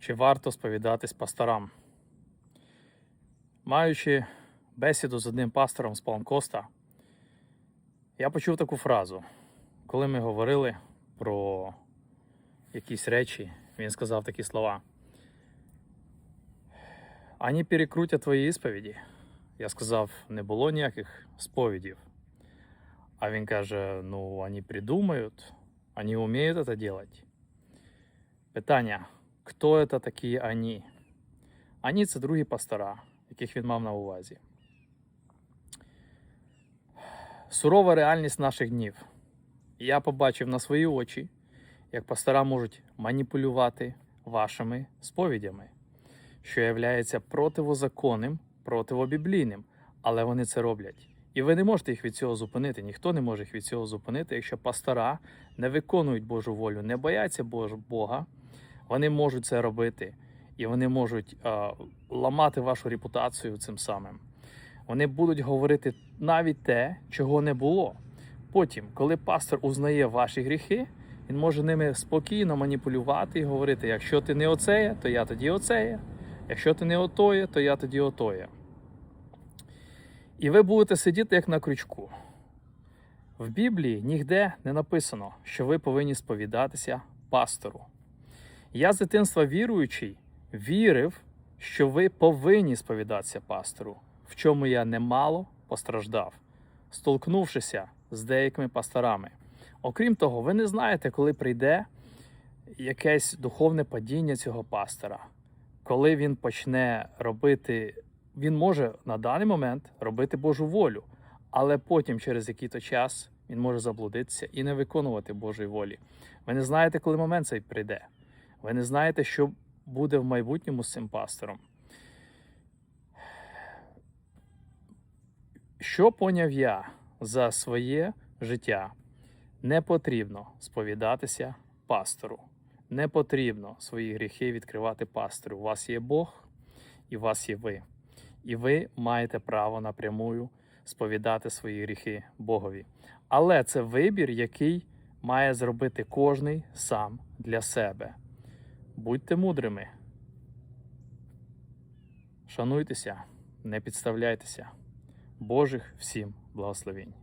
Чи варто сповідатись пасторам? Маючи бесіду з одним пастором з Палмкоста, я почув таку фразу. Коли ми говорили про якісь речі, він сказав такі слова. Ані перекрутять твої ісповіді. Я сказав, не було ніяких сповідів. А він каже: ну, вони придумають, вони вміють це робити. Питання: хто це такі ані? Ані це другі пастора, яких він мав на увазі. Сурова реальність наших днів. Я побачив на свої очі, як пастора можуть маніпулювати вашими сповідями, що є противозаконним, противобіблійним, але вони це роблять. І ви не можете їх від цього зупинити. Ніхто не може їх від цього зупинити, якщо пастора не виконують Божу волю, не бояться Бога, вони можуть це робити, і вони можуть е, ламати вашу репутацію цим самим. Вони будуть говорити навіть те, чого не було. Потім, коли пастор узнає ваші гріхи, він може ними спокійно маніпулювати і говорити: якщо ти не оцеє, то я тоді оцеє. Якщо ти не отоє, то я тоді отоє. І ви будете сидіти як на крючку. В Біблії ніде не написано, що ви повинні сповідатися пастору. Я з дитинства віруючий вірив, що ви повинні сповідатися пастору, в чому я немало постраждав, столкнувшися з деякими пасторами. Окрім того, ви не знаєте, коли прийде якесь духовне падіння цього пастора, коли він почне робити, він може на даний момент робити Божу волю, але потім, через який-то час, він може заблудитися і не виконувати Божої волі. Ви не знаєте, коли момент цей прийде. Ви не знаєте, що буде в майбутньому з цим пастором. Що поняв я за своє життя? Не потрібно сповідатися пастору. Не потрібно свої гріхи відкривати пастору. У вас є Бог і у вас є ви. І ви маєте право напрямую сповідати свої гріхи Богові. Але це вибір, який має зробити кожний сам для себе. Будьте мудрими. Шануйтеся, не підставляйтеся. Божих всім благословень.